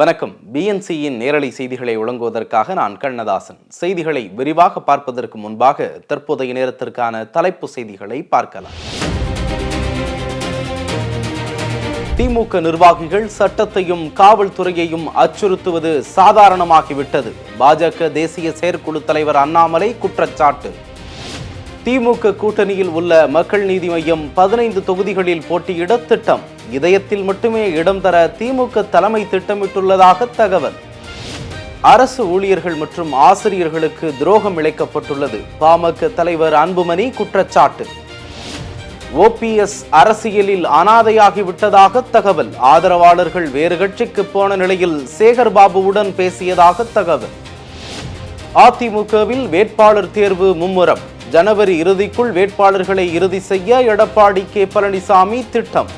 வணக்கம். பிஎன்சியின் நேரலை செய்திகளை வழங்குவதற்காக நான் கண்ணதாசன். செய்திகளை விரிவாக பார்ப்பதற்கு முன்பாக தற்போதைய நேரத்திற்கான தலைப்பு செய்திகளை பார்க்கலாம். திமுக நிர்வாகிகள் சட்டத்தையும் காவல்துறையையும் அச்சுறுத்துவது சாதாரணமாகிவிட்டது. பாஜக தேசிய செயற்குழு தலைவர் அண்ணாமலை குற்றச்சாட்டு. திமுக கூட்டணியில் உள்ள மக்கள் நீதி மையம் பதினைந்து தொகுதிகளில் போட்டியிட திட்டம். இதயத்தில் மட்டுமே இடம் தர திமுக தலைமை திட்டமிட்டுள்ளதாக தகவல். அரசு ஊழியர்கள் மற்றும் ஆசிரியர்களுக்கு துரோகம் இழைக்கப்பட்டுள்ளது. பாமக தலைவர் அன்புமணி குற்றச்சாட்டு. ஓபிஎஸ் அரசியலில் அனாதையாகிவிட்டதாக தகவல். ஆதரவாளர்கள் வேறு கட்சிக்கு போன நிலையில் சேகர் பாபுவுடன் பேசியதாக தகவல். அதிமுகவில் வேட்பாளர் தேர்வு மும்முரம். ஜனவரி இறுதிக்குள் வேட்பாளர்களை இறுதி செய்ய எடப்பாடி கே பழனிசாமி திட்டம்.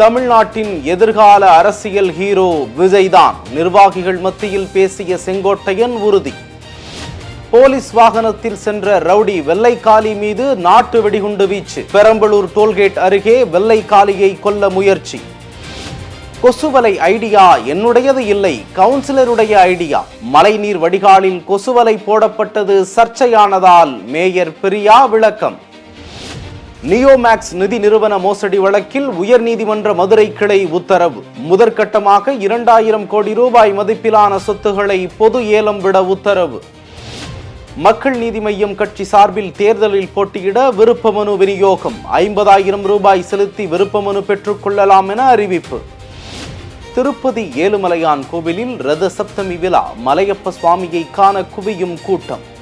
தமிழ்நாட்டின் எதிர்கால அரசியல் ஹீரோ விஜய்தான். நிர்வாகிகள் மத்தியில் பேசிய செங்கோட்டையன் உறுதி. போலீஸ் வாகனத்தில் சென்ற ரவுடி வெள்ளைக்காளி மீது நாட்டு வெடிகுண்டு வீச்சு. பெரம்பலூர் டோல்கேட் அருகே வெள்ளைக்காளியை கொல்ல முயற்சி. கொசுவலை ஐடியா என்னுடையது இல்லை கவுன்சிலருடைய ஐடியா. மழைநீர் வடிகாலில் கொசுவலை போடப்பட்டது சர்ச்சையானதால் மேயர் பிரியா விளக்கம். நியோமேக்ஸ் நிதி நிறுவன மோசடி வழக்கில் உயர்நீதிமன்ற மதுரை கிளை உத்தரவு. முதற்கட்டமாக இரண்டாயிரம் கோடி ரூபாய் மதிப்பிலான சொத்துக்களை பொது ஏலம் விட உத்தரவு. மக்கள் நீதி மய்யம் கட்சி சார்பில் தேர்தலில் போட்டியிட விருப்ப மனு விநியோகம். ஐம்பதாயிரம் ரூபாய் செலுத்தி விருப்ப மனு பெற்றுக்கொள்ளலாம் என அறிவிப்பு. திருப்பதி ஏழுமலையான் கோவிலில் ரத சப்தமி விழா. மலையப்ப சுவாமியை காண குவியும் கூட்டம்.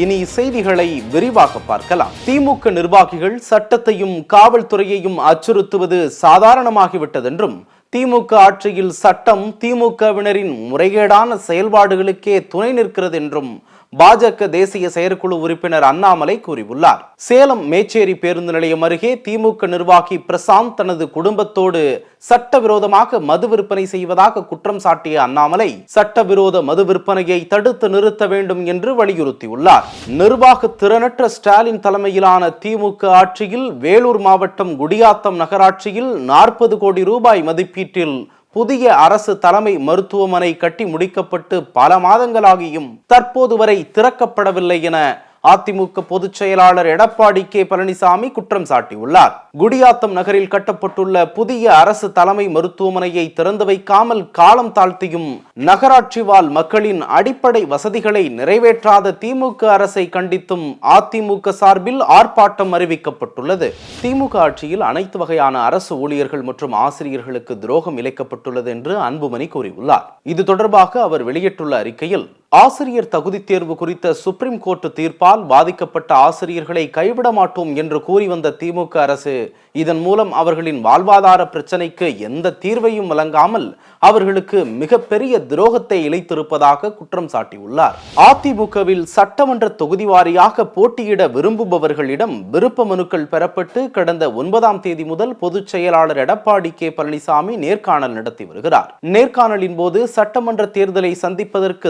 இனி செய்திகளை விரிவாக பார்க்கலாம். திமுக நிர்வாகிகள் சட்டத்தையும் காவல்துறையையும் அச்சுறுத்துவது சாதாரணமாகிவிட்டதென்றும் திமுக ஆட்சியில் சட்டம் திமுகவினரின் முறைகேடான செயல்பாடுகளுக்கே துணை நிற்கிறது என்றும் பாஜக தேசிய செயற்குழு உறுப்பினர் அண்ணாமலை கூறியுள்ளார். சேலம் மேச்சேரி பேருந்து நிலையம் அருகே திமுக நிர்வாகி பிரசாந்த் தனது குடும்பத்தோடு சட்டவிரோதமாக மது விற்பனை செய்வதாக குற்றம் சாட்டிய அண்ணாமலை சட்டவிரோத மது விற்பனையை தடுத்து நிறுத்த வேண்டும் என்று வலியுறுத்தியுள்ளார். நிர்வாக திறனற்ற ஸ்டாலின் தலைமையிலான திமுக ஆட்சியில் வேலூர் மாவட்டம் குடியாத்தம் நகராட்சியில் நாற்பது கோடி ரூபாய் மதிப்பீட்டில் புதிய அரசு தலைமை மருத்துவமனை கட்டி முடிக்கப்பட்டு பல மாதங்களாகியும் தற்போது வரை திறக்கப்படவில்லை என அதிமுக பொதுச் செயலாளர் எடப்பாடி கே பழனிசாமி குற்றம் சாட்டியுள்ளார். குடியாத்தம் நகரில் கட்டப்பட்டுள்ள புதிய அரசு தலைமை மருத்துவமனையை திறந்து வைக்காமல் காலம் தாழ்த்தியும் நகராட்சி வாழ் மக்களின் அடிப்படை வசதிகளை நிறைவேற்றாத திமுக அரசை கண்டித்தும் அதிமுக சார்பில் ஆர்ப்பாட்டம் அறிவிக்கப்பட்டுள்ளது. திமுக ஆட்சியில் அனைத்து வகையான அரசு ஊழியர்கள் மற்றும் ஆசிரியர்களுக்கு துரோகம் இழைக்கப்பட்டுள்ளது என்று அன்புமணி கூறியுள்ளார். இது தொடர்பாக அவர் வெளியிட்டுள்ள அறிக்கையில் ஆசிரியர் தகுதி தேர்வு குறித்த சுப்ரீம் கோர்ட் தீர்ப்பால் பாதிக்கப்பட்ட ஆசிரியர்களை கைவிட மாட்டோம் என்று கூறி வந்த திமுக அரசு இதன் மூலம் அவர்களின் வாழ்வாதார பிரச்சினைக்கு எந்த தீர்வையும் வழங்காமல் அவர்களுக்கு மிகப்பெரிய துரோகத்தை இழைத்திருப்பதாக குற்றம் சாட்டியுள்ளார். அதிமுகவில் சட்டமன்ற தொகுதி வாரியாக போட்டியிட விரும்புபவர்களிடம் விருப்ப மனுக்கள் பெறப்பட்டு கடந்த ஒன்பதாம் தேதி முதல் பொதுச் செயலாளர் எடப்பாடி கே. பழனிசாமி நேர்காணல் நடத்தி வருகிறார். நேர்காணலின் போது சட்டமன்ற தேர்தலை சந்திப்பதற்கு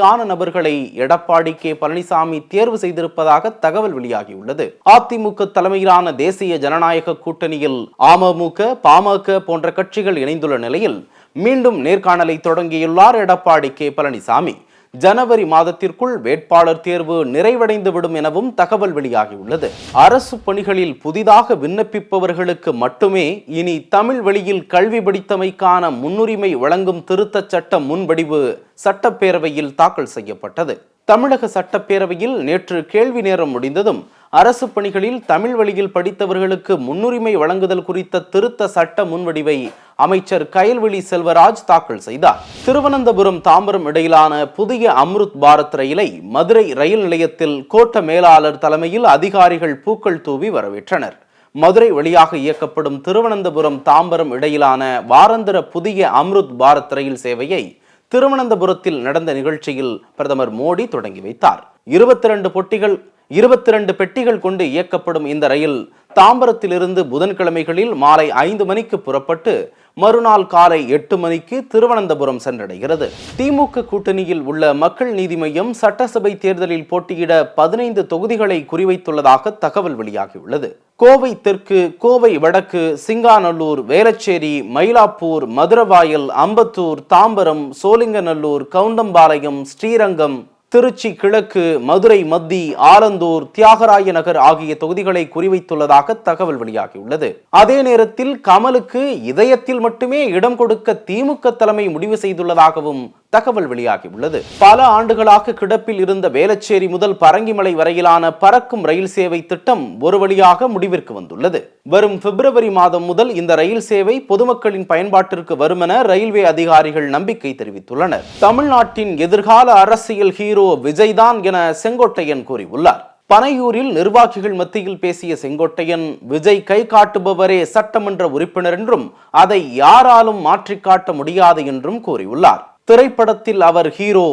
தகுதியான நபர்களை எடப்பாடி கே. பழனிசாமி தேர்வு செய்திருப்பதாக தகவல் வெளியாகியுள்ளது. அதிமுக தலைமையிலான தேசிய ஜனநாயக கூட்டணியில் அமமுக பாமக போன்ற கட்சிகள் இணைந்துள்ள நிலையில் மீண்டும் நேர்காணலை தொடங்கியுள்ளார் எடப்பாடி கே. பழனிசாமி. ஜனவரி மாதத்திற்குள் வேட்பாளர் தேர்வு நிறைவடைந்து விடும் எனவும் தகவல் வெளியாகியுள்ளது. அரசு பணிகளில் புதிதாக விண்ணப்பிப்பவர்களுக்கு மட்டுமே இனி தமிழ் வழியில் கல்வி படித்தமைக்கான முன்னுரிமை வழங்கும் திருத்தச் சட்ட முன்வடிவு சட்டப்பேரவையில் தாக்கல் செய்யப்பட்டது. தமிழக சட்டப்பேரவையில் நேற்று கேள்வி நேரம் முடிந்ததும் அரசு பணிகளில் தமிழ் வழியில் படித்தவர்களுக்கு முன்னுரிமை வழங்குதல் குறித்த திருத்த சட்ட முன்வடிவை அமைச்சர் கயல்விழி செல்வராஜ் தாக்கல் செய்தார். திருவனந்தபுரம் தாம்பரம் இடையிலான புதிய அம்ருத் பாரத் ரயிலை மதுரை ரயில் நிலையத்தில் கோட்ட மேலாளர் தலைமையில் அதிகாரிகள் பூக்கள் தூவி வரவேற்றனர். மதுரை வழியாக இயக்கப்படும் திருவனந்தபுரம் தாம்பரம் இடையிலான வாரந்திர புதிய அம்ருத் பாரத் ரயில் சேவையை திருவனந்தபுரத்தில் நடந்த நிகழ்ச்சியில் பிரதமர் மோடி தொடங்கி வைத்தார். இருபத்தி ரெண்டு பொட்டிகள் இருபத்தி ரெண்டு பெட்டிகள் கொண்டு இயக்கப்படும் இந்த ரயில் தாம்பரத்திலிருந்து புதன்கிழமைகளில் மாலை ஐந்து மணிக்கு புறப்பட்டு மறுநாள் காலை எட்டு மணிக்கு திருவனந்தபுரம் சென்றடைகிறது. திமுக கூட்டணியில் உள்ள மக்கள் நீதி மையம் சட்டசபை தேர்தலில் போட்டியிட பதினைந்து தொகுதிகளை குறிவைத்துள்ளதாக தகவல் வெளியாகியுள்ளது. கோவை தெற்கு கோவை வடக்கு சிங்காநல்லூர் வேலச்சேரி மயிலாப்பூர் மதுரவாயல் அம்பத்தூர் தாம்பரம் சோலிங்கநல்லூர் கவுண்டம்பாளையம் ஸ்ரீரங்கம் திருச்சி கிழக்கு மதுரை மத்தி ஆலந்தூர் தியாகராய நகர் ஆகிய தொகுதிகளை குறிவைத்துள்ளதாக தகவல் வெளியாகியுள்ளது. அதே நேரத்தில் கமலுக்கு இதயத்தில் மட்டுமே இடம் கொடுக்க திமுக தலைமை முடிவு செய்துள்ளதாகவும் தகவல் வெளியாகியுள்ளது. பல ஆண்டுகளாக கிடப்பில் இருந்த வேலச்சேரி முதல் பரங்கிமலை வரையிலான பறக்கும் ரயில் சேவை திட்டம் ஒரு வழியாக முடிவிற்கு வந்துள்ளது. வரும் பிப்ரவரி மாதம் முதல் இந்த ரயில் சேவை பொதுமக்களின் பயன்பாட்டிற்கு வரும் என ரயில்வே அதிகாரிகள் நம்பிக்கை தெரிவித்துள்ளனர். தமிழ்நாட்டின் எதிர்கால அரசியல் ஹீரோ விஜய்தான் என செங்கோட்டையன் கூறியுள்ளார். பனையூரில் நிர்வாகிகள் மத்தியில் பேசிய செங்கோட்டையன் விஜய் கை காட்டுபவரே சட்டமன்ற உறுப்பினர் என்றும் அதை யாராலும் மாற்றிக் காட்ட முடியாது என்றும் கூறியுள்ளார். திரைப்படத்தில் அவர் ஹீரோ.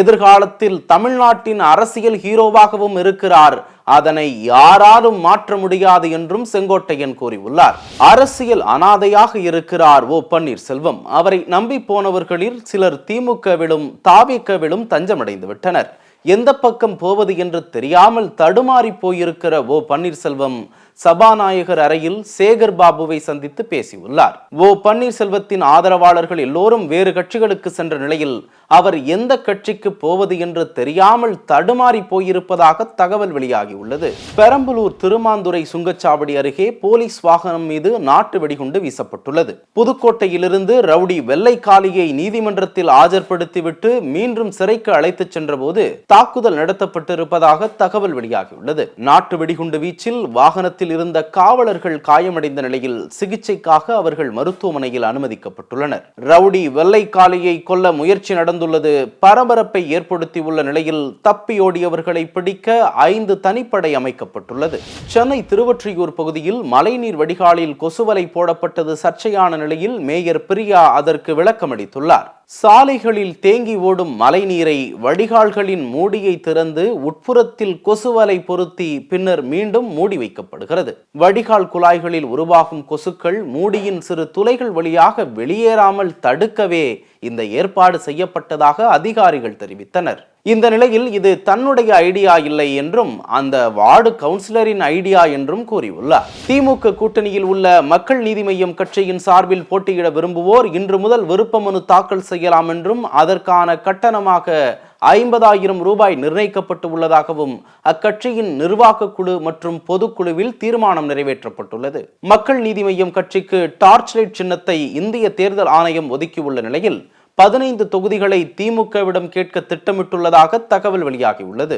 எதிர்காலத்தில் தமிழ்நாட்டின் அரசியல் ஹீரோவாகவும் இருக்கிறார். அதனை யாராலும் மாற்ற முடியாது என்றும் செங்கோட்டையன் கூறியுள்ளார். அரசியல் அனாதையாக இருக்கிறார் ஓ பன்னீர்செல்வம். அவரை நம்பி போனவர்களில் சிலர் திமுகவிலும் தாவிக்கவிலும் தஞ்சமடைந்து விட்டனர். எந்த பக்கம் போவது என்று தெரியாமல் தடுமாறி போயிருக்கிற ஓ பன்னீர்செல்வம் சபாநாயகர் அறையில் சேகர் பாபுவை சந்தித்து பேசியுள்ளார். ஓ பன்னீர்செல்வத்தின் ஆதரவாளர்கள் எல்லோரும் வேறு கட்சிகளுக்கு சென்ற நிலையில் அவர் எந்த கட்சிக்கு போவது என்று தெரியாமல் தடுமாறி போயிருப்பதாக தகவல் வெளியாகியுள்ளது. பெரம்பலூர் திருமாந்துறை சுங்கச்சாவடி அருகே போலீஸ் வாகனம் மீது நாட்டு வெடிகுண்டு வீசப்பட்டுள்ளது. புதுக்கோட்டையிலிருந்து ரவுடி வெள்ளைக்காலியை நீதிமன்றத்தில் ஆஜர்படுத்திவிட்டு மீண்டும் சிறைக்கு அழைத்துச் சென்றபோது தாக்குதல் நடத்தப்பட்டிருப்பதாக தகவல் வெளியாகியுள்ளது. நாட்டு வெடிகுண்டு வீச்சில் வாகனத்தில் இருந்த காவலர்கள் காயமடைந்த நிலையில் சிகிச்சைக்காக அவர்கள் மருத்துவமனையில் அனுமதிக்கப்பட்டுள்ளனர். ரவுடி வெள்ளைக்காளியை கொல்ல முயற்சி நடந்துள்ளது. பரபரப்பை ஏற்படுத்தியுள்ள நிலையில் தப்பியோடியவர்களை பிடிக்க ஐந்து தனிப்படை அமைக்கப்பட்டுள்ளது. சென்னை திருவொற்றியூர் பகுதியில் மழைநீர் வடிகாலில் கொசுவலை போடப்பட்டது சர்ச்சையான நிலையில் மேயர் பிரியா அதற்கு விளக்கமளித்துள்ளார். சாலைகளில் தேங்கி ஓடும் மழைநீரை வடிகால்களின் மூடியை திறந்து உட்புறத்தில் கொசுவலை பொருத்தி பின்னர் மீண்டும் மூடி வைக்கப்படுகிறது. வடிகால் குழாய்களில் உருவாகும் கொசுக்கள் மூடியின் சிறு துளைகள் வழியாக வெளியேறாமல் தடுக்கவே இந்த ஏற்பாடு செய்யப்பட்டதாக அதிகாரிகள் தெரிவித்தனர். இந்த நிலையில் இது தன்னுடைய ஐடியா இல்லை என்றும் அந்த வார்டு கவுன்சிலரின் ஐடியா என்றும் கூறியுள்ளார். திமுக கூட்டணியில் உள்ள மக்கள் நீதி மையம் கட்சியின் சார்பில் போட்டியிட விரும்புவோர் இன்று முதல் விருப்ப மனு தாக்கல் செய்யலாம் என்றும் அதற்கான கட்டணமாக ஐம்பதாயிரம் ரூபாய் நிர்ணயிக்கப்பட்டு உள்ளதாகவும் அக்கட்சியின் நிர்வாக குழு மற்றும் பொதுக்குழுவில் தீர்மானம் நிறைவேற்றப்பட்டுள்ளது. மக்கள் நீதி மய்யம் கட்சிக்கு டார்ச் லைட் சின்னத்தை இந்திய தேர்தல் ஆணையம் ஒதுக்கியுள்ள நிலையில் பதினைந்து தொகுதிகளை திமுகவிடம் கேட்க திட்டமிட்டுள்ளதாக தகவல் வெளியாகியுள்ளது.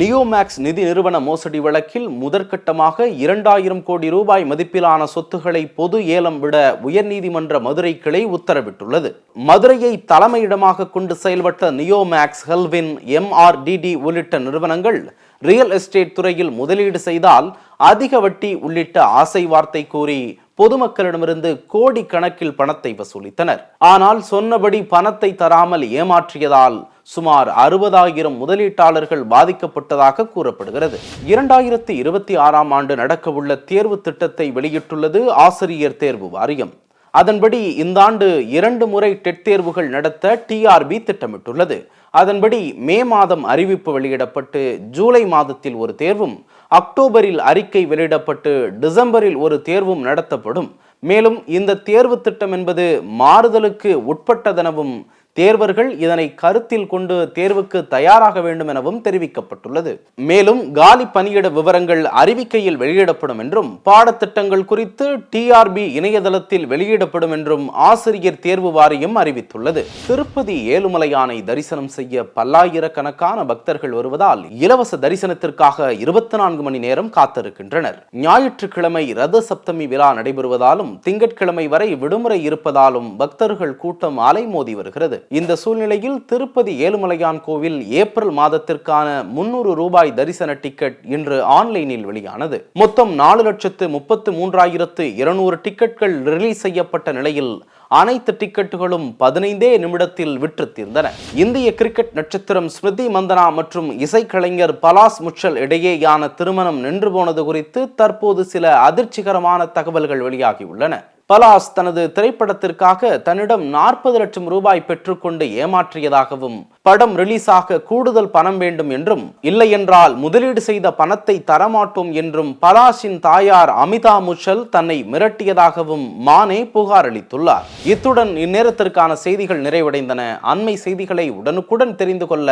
நியோமேக்ஸ் நிதி நிறுவன மோசடி வழக்கில் முதற்கட்டமாக இரண்டாயிரம் கோடி ரூபாய் மதிப்பிலான சொத்துக்களை பொது ஏலம் விட உயர்நீதிமன்ற மதுரை கிளை உத்தரவிட்டுள்ளது. மதுரையை தலைமையிடமாக கொண்டு செயல்பட்ட நியோமேக்ஸ் ஹெல்வின் எம்ஆர்டிடி உள்ளிட்ட நிறுவனங்கள் ரியல் எஸ்டேட் துறையில் முதலீடு செய்தால் அதிக வட்டி உள்ளிட்ட ஆசை வார்த்தை கூறி பொதுமக்களிடமிருந்து கோடி கணக்கில் பணத்தை வசூலித்தனர். ஆனால் சொன்னபடி பணத்தை தராமல் ஏமாற்றியதால் சுமார் அறுபதாயிரம் முதலீட்டாளர்கள் பாதிக்கப்பட்டதாக கூறப்படுகிறது. இரண்டாயிரத்தி இருபத்தி ஆறாம் ஆண்டு நடக்கவுள்ள தேர்வு திட்டத்தை வெளியிட்டுள்ளது ஆசிரியர் தேர்வு வாரியம். அதன்படி இந்த ஆண்டு இரண்டு முறை டெட் தேர்வுகள் நடத்த டிஆர்பி திட்டமிட்டுள்ளது. அதன்படி மே மாதம் அறிவிப்பு வெளியிடப்பட்டு ஜூலை மாதத்தில் ஒரு தேர்வும் அக்டோபரில் அறிக்கை வெளியிடப்பட்டு டிசம்பரில் ஒரு தேர்வும் நடத்தப்படும். மேலும் இந்த தேர்வு திட்டம் என்பது மாறுதலுக்கு உட்பட்டதெனவும் தேர்வர்கள் இதனை கருத்தில் கொண்டு தேர்வுக்கு தயாராக வேண்டும் எனவும் தெரிவிக்கப்பட்டுள்ளது. மேலும் காலி பணியிட விவரங்கள் அறிவிக்கையில் வெளியிடப்படும் என்றும் பாடத்திட்டங்கள் குறித்து டிஆர்பி இணையதளத்தில் வெளியிடப்படும் என்றும் ஆசிரியர் தேர்வு வாரியம் அறிவித்துள்ளது. திருப்பதி ஏழுமலையானை தரிசனம் செய்ய பல்லாயிரக்கணக்கான பக்தர்கள் வருவதால் இலவச தரிசனத்திற்காக இருபத்தி நான்கு மணி நேரம் காத்திருக்கின்றனர். ஞாயிற்றுக்கிழமை ரத சப்தமி விழா நடைபெறுவதாலும் திங்கட்கிழமை வரை விடுமுறை இருப்பதாலும் பக்தர்கள் கூட்டம் அலைமோதி வருகிறது. இந்த சூழ்நிலையில் திருப்பதி ஏழுமலையான் கோவில் ஏப்ரல் மாதத்திற்கான முன்னூறு ரூபாய் தரிசன டிக்கெட் இன்று ஆன்லைனில் வெளியானது. மொத்தம் நாலு லட்சத்து முப்பத்து மூன்றாயிரத்து இருநூறு டிக்கெட்கள் ரிலீஸ் செய்யப்பட்ட நிலையில் அனைத்து டிக்கெட்டுகளும் பதினைந்தே நிமிடத்தில் விற்று தீர்ந்தன. இந்திய கிரிக்கெட் நட்சத்திரம் ஸ்மிருதி மந்தனா மற்றும் இசைக்கலைஞர் பலாஸ் முச்சல் இடையேயான திருமணம் நின்று போனது குறித்து தற்போது சில அதிர்ச்சிகரமான தகவல்கள் வெளியாகியுள்ளன. பலாஸ் தனது திரைப்படத்திற்காக தன்னிடம் நாற்பது லட்சம் ரூபாய் பெற்றுக்கொண்டு ஏமாற்றியதாகவும் படம் ரிலீஸ் ஆக கூடுதல் பணம் வேண்டும் என்றும் இல்லையென்றால் முதலீடு செய்த பணத்தை தரமாட்டோம் என்றும் பலாஷின் தாயார் அமிதா முஷல் தன்னை மிரட்டியதாகவும் மானே புகார் அளித்துள்ளார். இத்துடன் இந்நேரத்திற்கான செய்திகள் நிறைவடைந்தன. அண்மை செய்திகளை உடனுக்குடன் தெரிந்து கொள்ள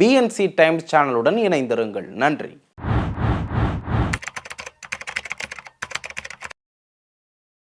பிஎன்சி டைம்ஸ் சேனலுடன் இணைந்திருங்கள். நன்றி.